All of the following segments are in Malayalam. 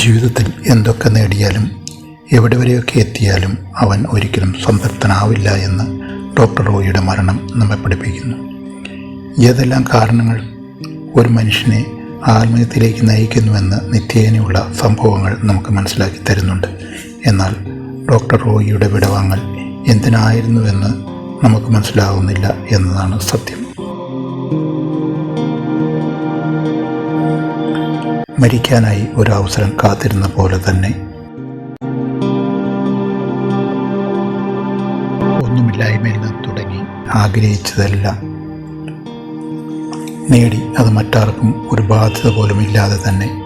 ജീവിതത്തിൽ എന്തൊക്കെ നേടിയാലും എവിടെ വരെയൊക്കെ എത്തിയാലും അവൻ ഒരിക്കലും സംതൃപ്തനാവില്ല എന്ന് ഡോക്ടർ റോയിയുടെ മരണം നമ്മെ പഠിപ്പിക്കുന്നു. ഏതെല്ലാം കാരണങ്ങൾ ഒരു മനുഷ്യനെ ആത്മീയത്തിലേക്ക് നയിക്കുന്നുവെന്ന് നിത്യേനയുള്ള സംഭവങ്ങൾ നമുക്ക് മനസ്സിലാക്കി തരുന്നുണ്ട്. എന്നാൽ ഡോക്ടർ റോയിയുടെ വിടവാങ്ങൽ എന്തിനായിരുന്നുവെന്ന് നമുക്ക് മനസ്സിലാകുന്നില്ല എന്നതാണ് സത്യം. മരിക്കാനായി ഒരു അവസരം കാത്തിരുന്ന പോലെ തന്നെ. ഒന്നുമില്ലായ്മയിൽ നിന്ന് തുടങ്ങി. ആഗ്രഹിച്ചതെല്ലാം നേടി. അത് മറ്റാർക്കും ഒരു ബാധ്യത പോലും ഇല്ലാതെ തന്നെ.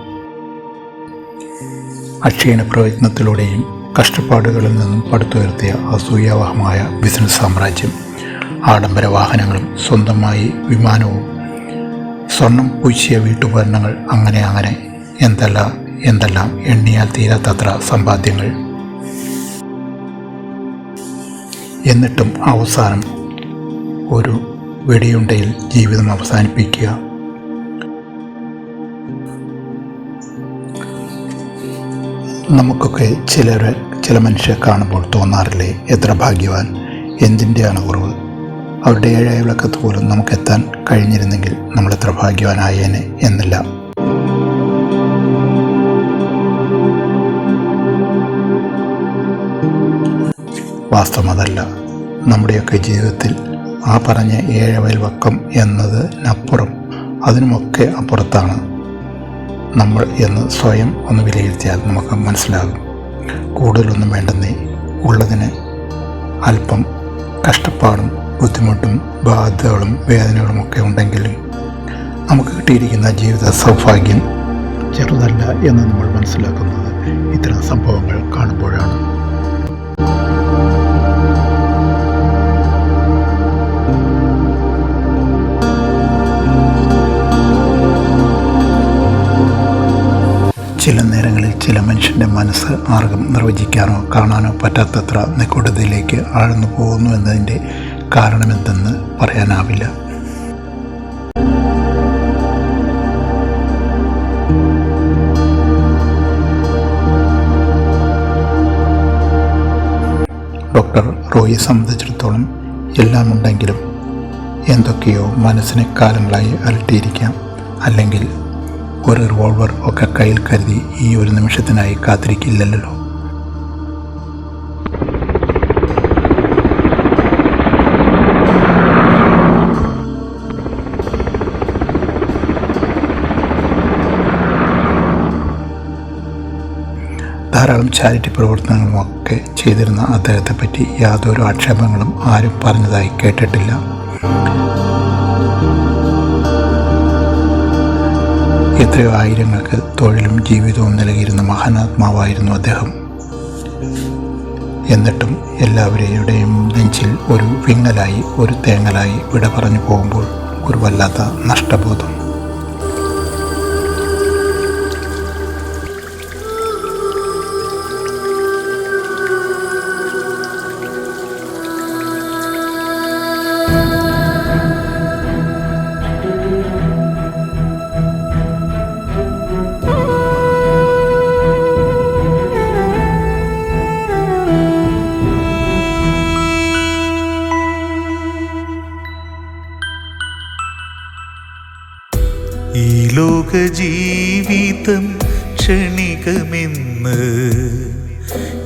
അക്ഷീണ പ്രയത്നത്തിലൂടെയും കഷ്ടപ്പാടുകളിൽ നിന്നും പടുത്തുയർത്തിയ അസൂയാവഹമായ ബിസിനസ് സാമ്രാജ്യം ആഡംബര വാഹനങ്ങളും സ്വന്തമായി വിമാനവും സ്വർണം പൂശിയ വീട്ടുപകരണങ്ങൾ അങ്ങനെ അങ്ങനെ എന്തെല്ലാം എന്തെല്ലാം എണ്ണിയാൽ തീരാത്തത്ര സമ്പാദ്യങ്ങൾ? എന്നിട്ടും അവസാനം ഒരു വെടിയുണ്ടയിൽ ജീവിതം അവസാനിപ്പിക്കുക. നമുക്കൊക്കെ ചിലരെ ചില മനുഷ്യരെ കാണുമ്പോൾ തോന്നാറില്ലേ? എത്ര ഭാഗ്യവാൻ എന്തിന്റെയാണ് കുറവ്? അവരുടെ ഏഴായ വിളക്കത്ത് പോലും നമുക്കെത്താൻ കഴിഞ്ഞിരുന്നെങ്കിൽ നമ്മൾ എത്ര ഭാഗ്യവാനായേനെ എന്നില്ല. വാസ്തവം അതല്ല. നമ്മുടെയൊക്കെ ജീവിതത്തിൽ ആ പറഞ്ഞ ഏഴവയൽവക്കം എന്നതിനപ്പുറം അതിനുമൊക്കെ അപ്പുറത്താണ്. നമ്മൾ എന്ന് സ്വയം ഒന്ന് വിലയിരുത്തിയാൽ നമുക്ക് മനസ്സിലാകും. കൂടുതലൊന്നും വേണ്ടെന്നേ ഉള്ളതിന് അല്പം കഷ്ടപ്പാടും ബുദ്ധിമുട്ടും ബാധ്യതകളും വേദനകളും ഒക്കെ ഉണ്ടെങ്കിലും നമുക്ക് കിട്ടിയിരിക്കുന്ന ജീവിത സൗഭാഗ്യം ചെറുതല്ല എന്ന് നമ്മൾ മനസ്സിലാക്കുന്നത്. ഇത്തരം സംഭവങ്ങൾ കാണുമ്പോഴാണ്. ചില നേരങ്ങളിൽ ചില മനുഷ്യന്റെ മനസ്സ് ആർക്കും നിർവചിക്കാനോ കാണാനോ പറ്റാത്തത്ര നിഗൂഢതയിലേക്ക് ആഴ്ന്നു പോകുന്നു എന്നതിന്റെ കാരണമെന്തെന്ന് പറയാനാവില്ല. ഡോക്ടർ റോയിയെ സംബന്ധിച്ചിടത്തോളം എല്ലാം ഉണ്ടെങ്കിലും എന്തൊക്കെയോ മനസ്സിനെ കാലങ്ങളായി അലട്ടിയിരിക്കാം. അല്ലെങ്കിൽ ഒരു റിവോൾവർ ഒക്കെ കയ്യിൽ കരുതി ഈ ഒരു നിമിഷത്തിനായി കാത്തിരിക്കില്ലല്ലോ. ധാരാളം ചാരിറ്റി പ്രവർത്തനങ്ങളും ഒക്കെ ചെയ്തിരുന്ന അദ്ദേഹത്തെ പറ്റി യാതൊരു ആക്ഷേപങ്ങളും ആരും പറഞ്ഞതായി കേട്ടിട്ടില്ല. എത്രയോ ആയിരങ്ങൾക്ക് തൊഴിലും ജീവിതവും നൽകിയിരുന്ന മഹാനാത്മാവായിരുന്നു അദ്ദേഹം. എന്നിട്ടും എല്ലാവരുടെയും നെഞ്ചിൽ ഒരു വിങ്ങലായി ഒരു തേങ്ങലായി വിട പറഞ്ഞു പോകുമ്പോൾ ഒരു വല്ലാത്ത നഷ്ടബോധം. ഈ ലോക ജീവിതം ക്ഷണികമെന്ന്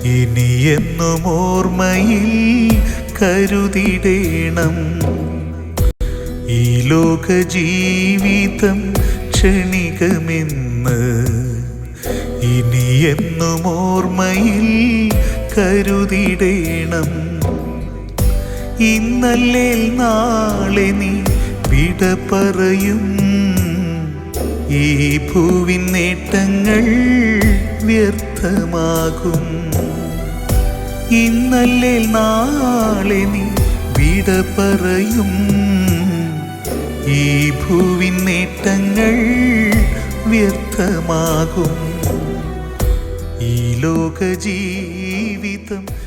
ഇനിയെന്നും ഓർമ്മയിൽ കരുതിടേണം. ഈ ലോക ജീവിതം ക്ഷണികമെന്ന് ഇനിയെന്നും ഓർമ്മയിൽ കരുതിടേണം. ഇന്നല്ലേ നാളെ നീ വിട പറയും. ഈ ഭൂവിൻ നേട്ടങ്ങൾ വ്യർത്ഥമാകും. ഇന്നല്ലേ നാളെ നീ വിട പറയും. ഈ ഭൂവിൻ നേട്ടങ്ങൾ വ്യർത്ഥമാകും. ഈ ലോക ജീവിതം